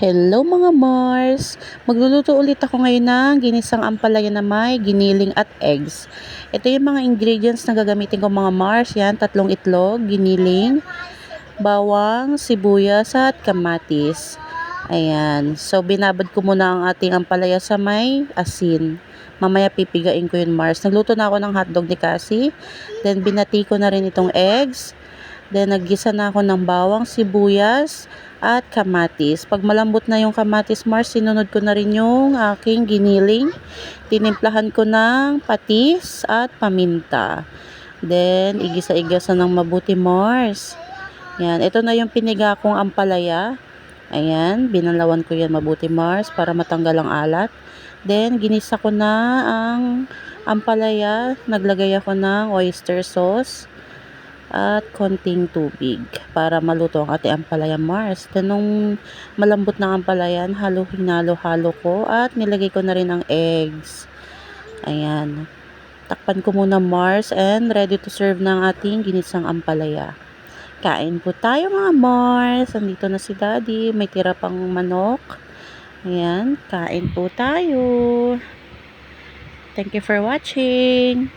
Hello mga Mars! Magluluto ulit ako ngayon ng ginisang ampalaya na may giniling at eggs. Ito yung mga ingredients na gagamitin ko mga Mars. Yan, tatlong itlog, giniling, bawang, sibuyas at kamatis. Ayan. So, binabad ko muna ang ating ampalaya sa may asin. Mamaya pipigain ko yun Mars. Nagluto na ako ng hotdog ni Cassie. Then, binati ko na rin itong eggs. Then, naggisa na ako ng bawang, sibuyas, at kamatis. Pag malambot na yung kamatis, Mars, sinunod ko na rin yung aking giniling. Tinimplahan ko ng patis at paminta. Then, igisa-igasa ng mabuti, Mars. Yan, ito na yung piniga kong ampalaya. Ayan, binalawan ko yan mabuti, Mars, para matanggal ang alat. Then, ginisa ko na ang ampalaya. Naglagay ako ng oyster sauce at konting tubig para maluto ang ating ampalaya Mars. Then nung malambot na ampalayan, halo hinalo-halo ko at nilagay ko na rin ang eggs. Ayan. Takpan ko muna Mars and ready to serve ng ating ginisang ampalaya. Kain po tayo mga Mars. Andito na si Daddy. May tira pang manok. Ayan. Kain po tayo. Thank you for watching.